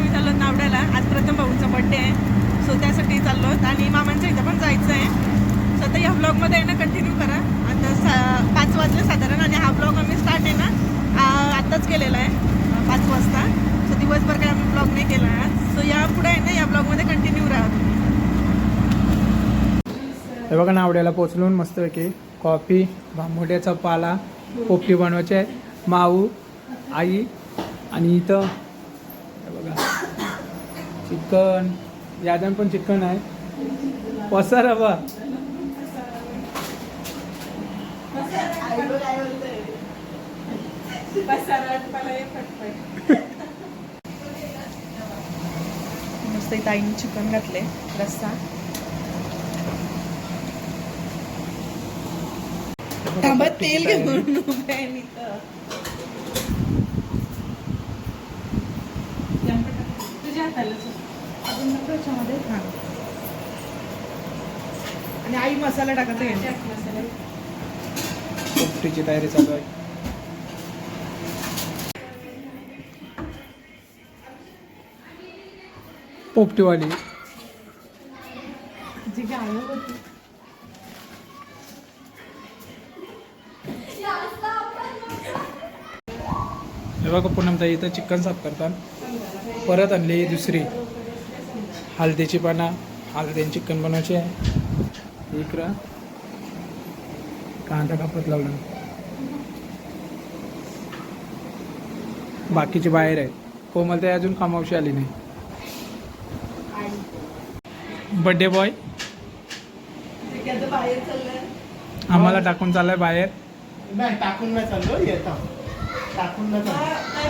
आम्ही चाललो नावड्याला. आज प्रथम भाऊंचा बड्डे आहे. सो त्यासाठी चाललो आणि मामांच्या इथं पण जायचं आहे. सो आता या ब्लॉगमध्ये आहे ना कंटिन्यू करा. आता सा पाच वाजले साधारण आणि हा ब्लॉग आम्ही स्टार्ट आहे ना आत्ताच केलेला आहे. पाच वाजता. सो दिवसभर काय आम्ही ब्लॉग नाही केला आज. सो या पुढे आहे ना या ब्लॉगमध्ये कंटिन्यू राहा. हे बघा नावड्याला पोचलून मस्तपैकी कॉफी भांबोड्याचा पाला पोपटी बनवायचे. माऊ आई आणि इथं चिकन यादन पण चिकन आहे. पसार बा मस्त इथं आईने चिकन घातले रस्सा. तेल घेऊन. तुझ्या हाताला नको याच्यामध्ये? हां. आणि आई मसाला टाकत आहे पोपटीची तयारी चालू आहे. पोपटीवाली. जी होती हे बघा पूनमताई इथं चिकन साफ करतात. परत आणली दुसरी. हळदीची पाना हळदीने चिकन बनवायची आहे. इकडं कांदा कापत लावला. बाकीचे बाहेर आहेत. कोमलताई अजून कामावशी आली नाही. बड्डे बॉय आम्हाला टाकून चाललाय बाहेर. नाही टाकून नाही चाललो येतो. टाकून नाही चाललो.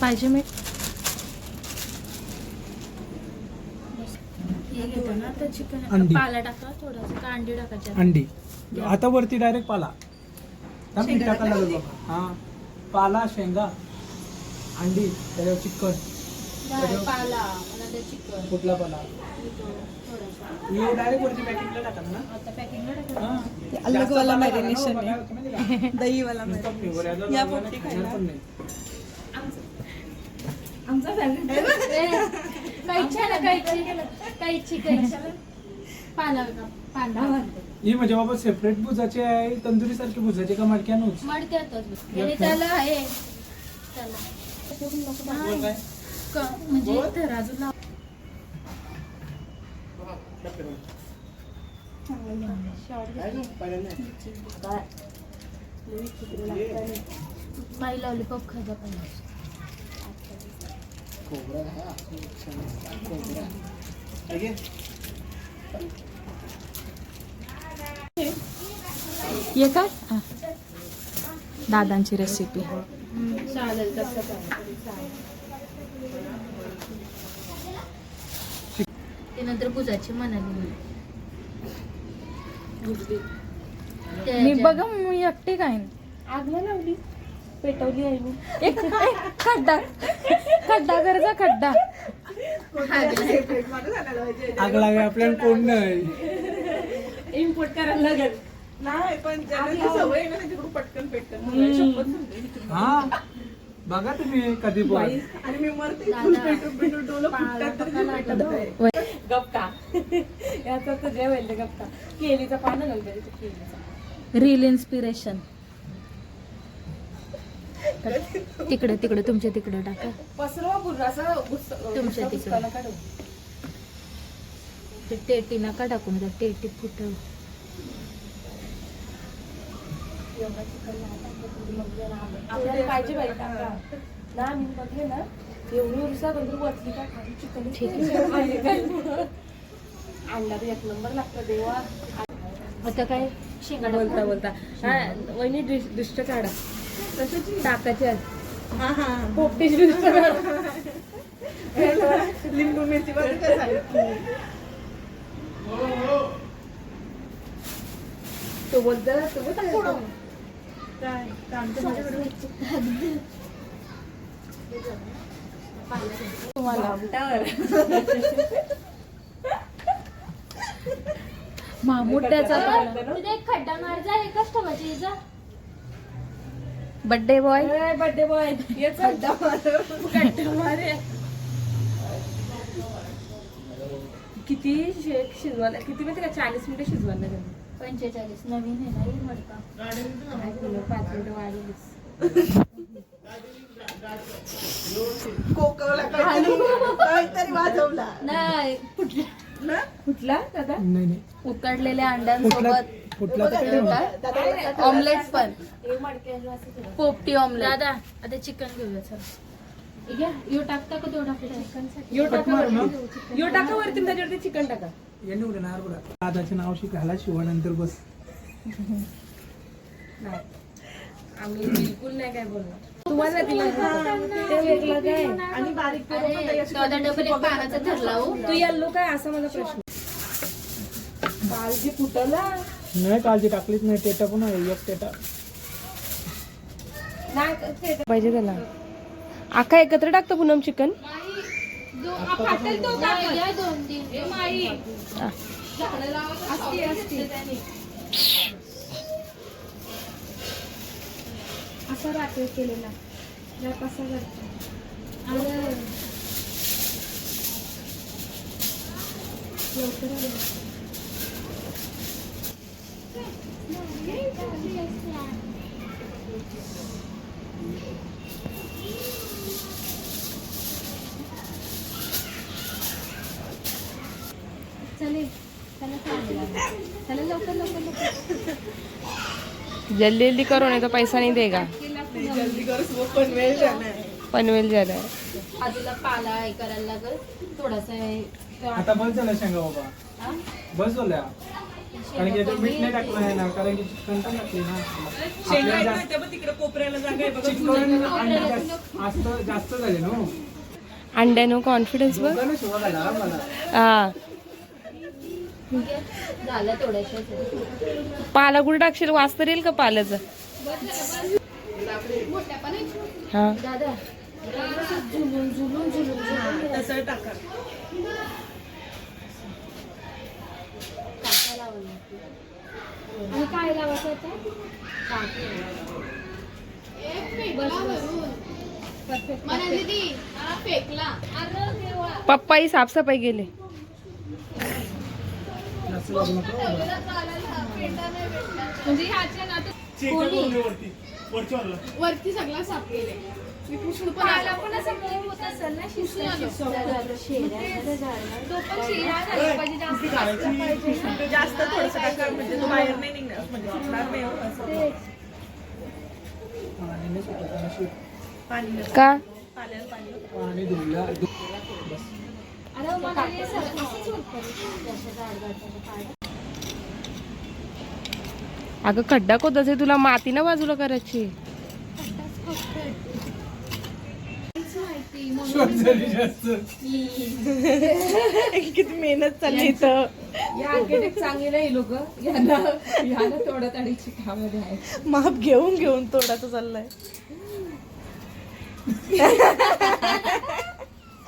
पाहिजे हे अंडी. पाला टाका थोडासा. अंडी टाकायचे? अंडी. आता वरती डायरेक्ट पाला. हा, मीठ टाकायला लागेल बघा. हा पाला शेंगा अंडी त्याच्यावर चिकन. नाही, पाला मला ते चिकन. कुठला पाला? थोडासा. हे डायरेक्ट वरती पॅकिंगला टाकाल ना. आता पॅकिंगला टाका हा. ते अलगवाला जास्त पाला आहे. माहिती का? दहीवाला नुसता या खायला. खाणार पण नाही. आमचा ना पाला पाला ही म्हणजे बाबा सेपरेट भुजाची आहे तंदुरी सारखी भुजाची का मडक्यानूच मडक्यातच. त्याला हे त्याला? क- म्हणजे तराजू लाव. काय गं? पहिल्यांदा पाई लॉलीपॉप खाजा पाहिजे खोबरं आहे, असं छान. खोबरं. हे घे. ये काय दादांची रेसिपी चालेल तसं ते नंतर म्हणाली मी बघा मी एकटी काय आगला लावली पेटवली आहे मी एक एक खड्डा खड्डा गरजा खड्डा आग लागे आपल्याला कोण नाही इम्पोर्ट करायला लागेल नाही पण ज्यांना ती सवय आहे ना त्याच्याकडून पटकन पेटकन मला शपथ सांगते. हा. बघा तुम्ही कधी पण. आणि मी मरते फुल पेटून पेटून डोलं फुटतात. तरी ते पेटत नाही. गप्पा. याचा तर केलीचं पानं घालते केलीचं. रील इन्स्पिरेशन तिकडे तिकडे तुमच्या तिकडे टाका. पसरवा पूर्ण असं गुस्सा- तुमच्या तिकडे. ठेवू. ते टेटी नका टाकून त्या टेटी फुटव. आपल्याला पाहिजे टाका ना मी बघले ना एवढी उरसा वचली का खाली चिकन ठीक आणला तर एक नंबर लागतं देवा. आता काय? शेंगा बोलता बोलता. वहिनी दृष्ट काढा. टाकायचे हा हा. पोपटीची दृष्ट काढा. लिंबू मिरची. तो बोलतो तो बोलतो. काय? मामुट्याचा एक खड्डा मारजा एकच ठेवायची जा. बर्थडे बॉय बर्थडे बॉय किती शेक शिजवायला किती माहिती का? चाळीस मिनिटं शिजवायला पंचेचाळीस. नवीन आहे नाही केलं पाच मिनिटं वाढवलीस कोकवला काहीतरी काहीतरी वाजवला. नाही कुठल्या कुठला दादा? नाही नाही. उकडलेल्या अंड्यांसोबत? ऑमलेट पण. पोपटी ऑमलेट दादा आता चिकन घेऊया घ्या यो टाकता का तो टाकता चिकन यो टाका. यो टाका वरती त्याच्यावरती चिकन टाका. दादाचे नाव शिकायला शिवानंतर बस. नाही आम्ही बिलकुल नाही काय बोलणार. तुम्हाला दिला ते वेगळं काय? आणि बारीक पोरं पण काही अशी दादा डबल एक पानाचा धरला हो. तू येल्लो काय? असा माझा प्रश्न. फुटला नाही काळजी टाकलीच नाही. टेटा पण आहे एक टेटा. पाहिजे त्याला. आका एकत्र टाकतो पूनम चिकन? असा राखीव केलेला. कसा करतो? लवकर आले. चालेल चला चालेल चला लवकर लवकर लवकर जल्दी जल्दी करो नहीं तो पैसा नहीं देगा. जल्दी कर पनवेल जाना है पनवेल जा रहा है आधीला पाला हे करायला लागल. थोडासा हे- आता बस झालं शेंगा बाबा. हा? बस झाल्या. कारण की याच्यात मीठ नाही टाकलं आहे ना कारण की चिकन पण टाकली ना. शेंगा आपल्याला पण तिकडे कोपऱ्याला जागा आहे बघा चिकन अंडे जास्त जास्त- जास्त झाले ना अंड्यानो कॉन्फिडन्स बघ. दोघांना शिवा घाला मला. हा. झालं थोड्याशा टाकशील वास तर येईल का पाल्याचं हा. दादा. झुलून झुलून झुलून झुलून तसं टाका काटा लावला आणि काय लावायचं आता पप्पा ही साफसफाई गेले जास्त लागू नको वरती सगळा साफ केले पाला पण असं मऊ होत असेल ना शिजलं तो पण शिरा झाला. पाहिजे. जास्त जास्त थोडस म्हणजे तो बाहेर नाही निघणार म्हणजे नाही हो असं. का? पाल्याला पाणी पाणी धुला अगं खड्डा खोदायचे तुला. माती ना बाजूला करायची. किती मेहनत चालली इथं. चांगले नाही लोक. यांना यांना तडीची आहे माप घेऊन घेऊन तोडाचं चाललंय.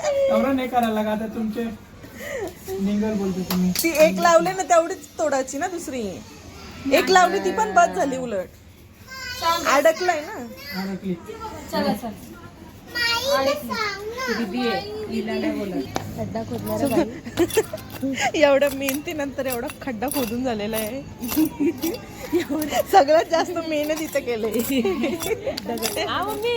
एवढं नाही करायला लागा आता तुमचे निंगल बोलतो तुम्ही. ती एक लावली ना तेवढीच तोडायची ना दुसरी. एक लावली ती पण बाद झाली उलट. अडकलाय ना. अडकली. चला खड्डा खोदणारा एवढ्या मेहनतीनंतर एवढा खड्डा खोदून झालेला आहे. सगळ्यात जास्त मेहनत इथं केलंय मम्मी.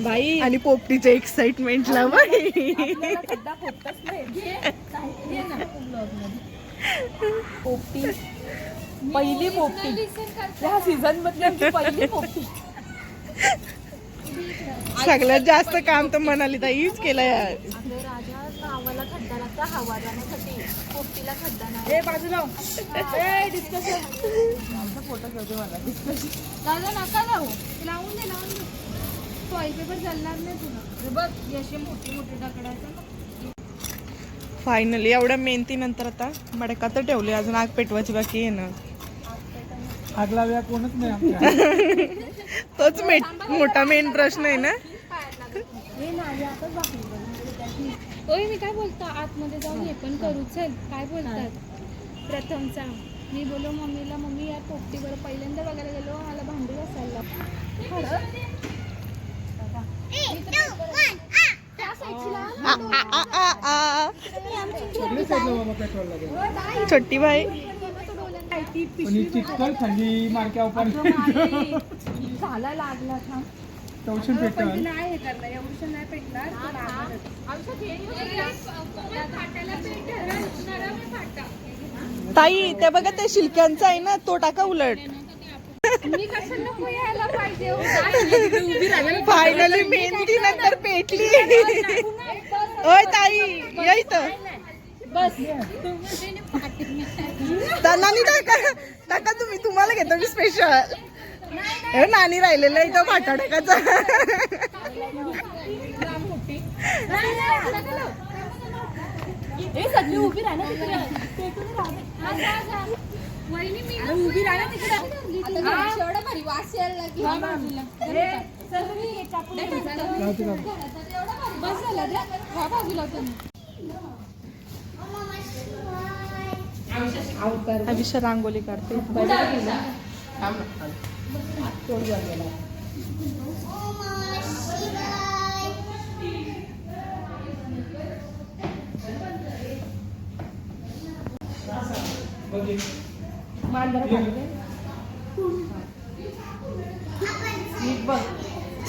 बाई. आणि पोपटीच्या एक्साइटमेंटला पोपटी. पहिली पोपटी. या सीझन मधली पहिली पोपटी. सगळ्यात जास्त काम तर म्हणाली ताईच केलंय अगं राजा गावाला खड्डा लागता हवा जाण्यासाठी. पोपटीला खड्डा नाही. ए बाजूला ए डिस्कशन फोटो ठेवते मला. दादा नका लावू. लावून दे लावून दे. टॉय पेपर चालणार नाही तुला. बघ हे असे मोठे मोठे टाकडायचं फायनली एवढ्या मेहनती नंतर आता मडका तर ठेवली. अजून आग पेटवायची बाकी आहे ना. आगला वेळा कोणच नाही तोच मेट मोठा मेन प्रश्न आहे ना. ओय मी काय बोलतो? आतमध्ये जाऊन हे पण करू. चल काय बोलतात? प्रथमचा. मी बोलो मम्मीला मम्मी यार पोपटी बरं पहिल्यांदा बघायला गेलो. मला भांडी घासायला त्या साईडची आ, आ, आ, आ, आ. सगळे साईडला बाबा पेट्रोल लागेल छोटी बाई चिकल मारक्या झाला लागला टवशन पेट्रोल नाही हे करणार. ताई ते बघा त्या शिलक्यांचा आहे ना तो टाका उलट. फायनली मेहनती नंतर पेटली. ओय ताई या इथं नानी टाका टाका तुम्ही तुम्हाला घेतो मी स्पेशल हे नानी राहिलेलं इथं सगळी उभी राहा उभी राहा तिकडे. एवढा भारी वास यायला हे. बस झाला बाजूला तुम्ही. अभिषा रांगोली काढते.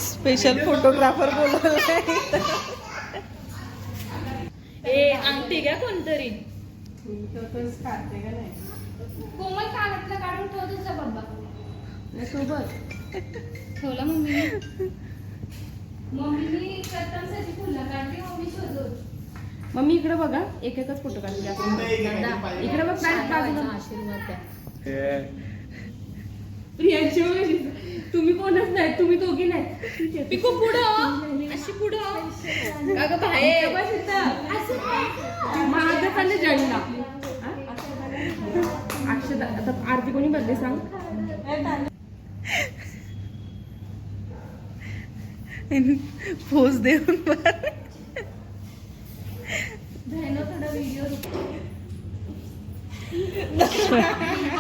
Special photographer बोलवलाय. ए अंगठी घ्या कोणतरी. कोमल कानातलं काढून ठेव तुझा बाबा. ठेवला मम्मी मम्मीनी प्रथमसाठी फुलं काढली मम्मी शोधून मम्मी इकडे बघा एक एकच फोटो काढून इकडे बघ आशीर्वाद द्या. प्रियांशी. तुम्ही कोणच नाही तुम्ही दोघी नाही. पिकू पुढं अशी पुढं अगं बाहेर माझं पण जळला. अक्षता आता आरती कोणी बदले सांग? पोच देऊन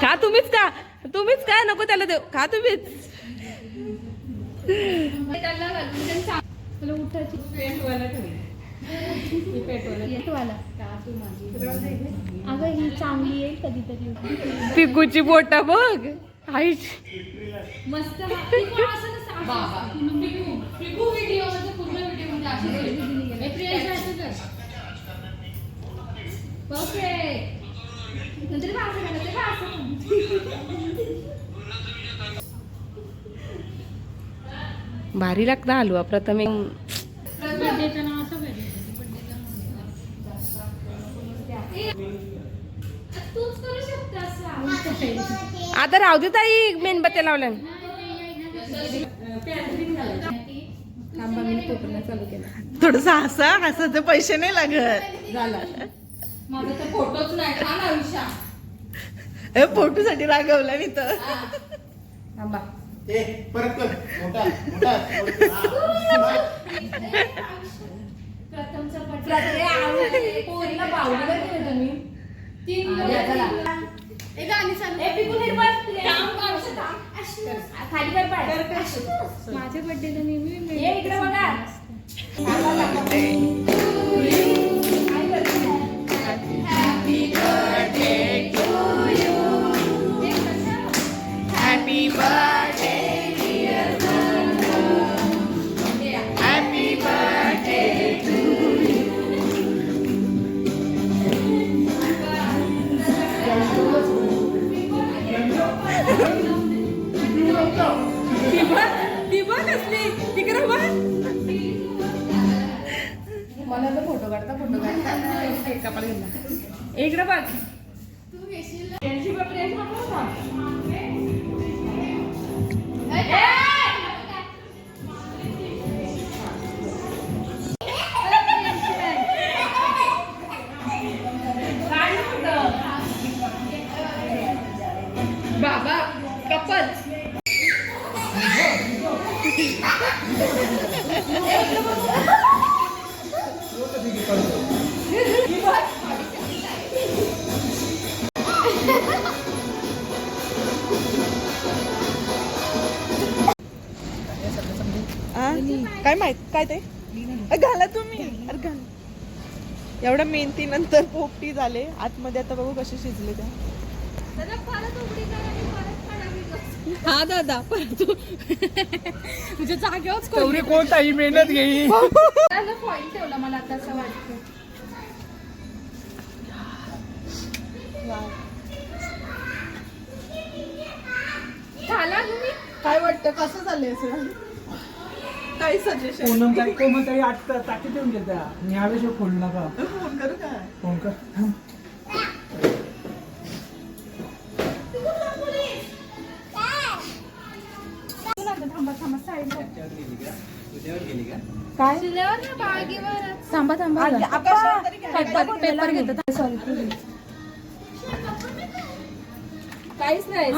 का तुम्हीच का तुम्हीच काय नको त्याला देऊ. का तुम्हीच अगं ही चांगली कधीतरी पिकूची बोटा बघ. हाईट मस्त पिकू नंतर बघ असं करायचं, बघ असं. भारी लागता हलवा प्रथम. आता राहू दे ताई मेणबत्त्या लावल्या. थोडस हसा हसाचे पैसे नाही लागत. माझा तर फोटोच नाही हे फोटो साठी रागवला मी तर. थांबा. ए परत कर. मोठा मोठा. प्रथमचा बर्थडे पोरीला केलं तीन ए गाणी चालू. ए पिकू खाली कर पाय. माझ्या बर्थडेला नेहमी ये इकडे बघा. यांची बापरे, बापरे बघ. काय ते? अ, घाला तुम्ही. अरे घाला. एवढ्या मेहनती नंतर पोपटी झाले. आतमध्ये आता बघू कसे शिजले त्या कर. हा दादा परत म्हणजे जागेवरच तेवढी कोणताही मेहनत घेई त्याला फॉईल ठेवला मला आता असं वाटतं. झाला तुम्ही? काय वाटतं? कसं झालंय असं काही सजेशन पूनम ताई कोमल ताई आठ टाकी देऊन घेत्या ह्यावेळेस खोल नका. फोन करू का? फोन कर. थांब. थांबा काय? थांबा थांबा. काय? पेपर घेतात. सॉरी काहीच नाही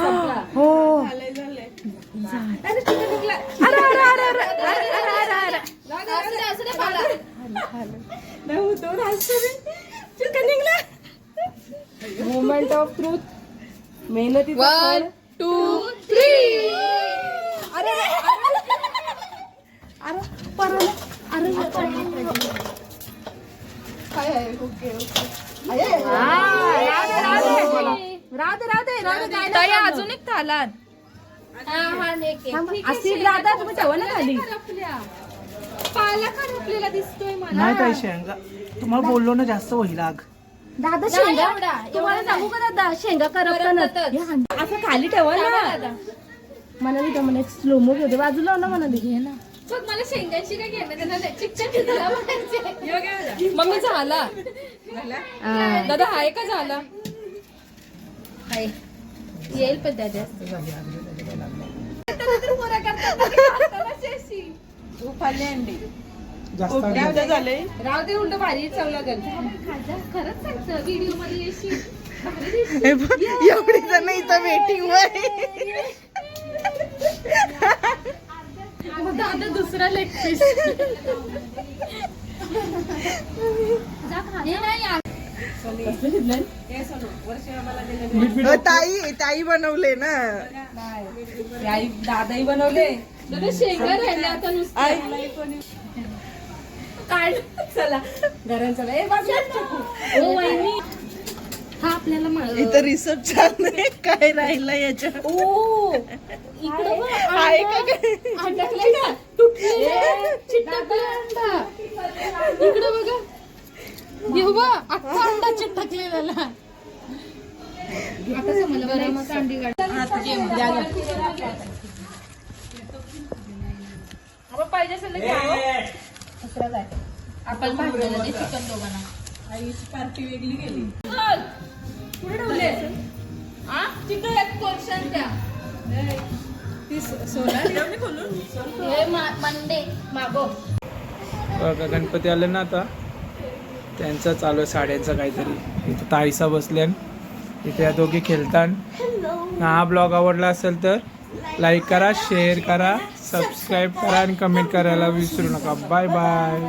फळ टू थ्री अरे अरे परत अरे काय आहे? Okay okay. राधे राधे. राधे ताई अजून एक हा हा एक अशी राधा तुम्ही ठेवा ना खाली आपल्या. पाला आपल्याला दिसतोय मला. नाही काय शेंगा. तुम्हाला बोललो ना जास्त होईल आग दादा शेंगा. तुम्हाला सांगू का दादा? शेंगा करपताना असं खाली ठेवा ना. म्हणाली का म्हणे स्लोमो होते बाजूला ना मला घे ना. मला शेंगांची काय घेणं मग मी झाला. दादा आहे का झाला? येईल पण दादा उपाली अंडी. जास्त ओके उद्या झाले राव दे उलट भारी चव लागेल. खरंच सांगतं व्हिडिओमध्ये येशील. भारी दिसते. हे बघ, एवढी जण इथं वेटिंग वर दुसरा लेग पीस ताई ताई बनवले ना. आई दादाही बनवले. दादा शेंगा राहिल्या आता नुसतं. काढ. चला. घरात चला. ए बाजूला ओ वहिनी हा आपल्याला इथं रिसर्च चाललंय काय राहिलं याच्यात? ओ इकडे बघ, आहे का काय? का? अंडा. इकडे बघा. हे बघ अख्खा अंडा चिटकलेला. आता समजलं बरं मग अंडी आपण पाहिजे असेल तर घ्या. आपण भाजलेलं ते चिकन दोघांना. आईची पार्टी वेगळी गेली. चल. कुठे ठेवले तिकडे एक पोर्शन द्या. ती सोला ठेवली खोलून? मंडे मागो बघा गणपती आले ना आता. त्यांचं चालू आहे साड्यांचं काहीतरी. इथे ताईसा बसल्यान इथे या दोघी खेळतान. हा ब्लॉग आवडला असेल तर लाईक करा शेअर करा. सबस्क्राईब करा आणि कमेंट करायला विसरू नका. Bye bye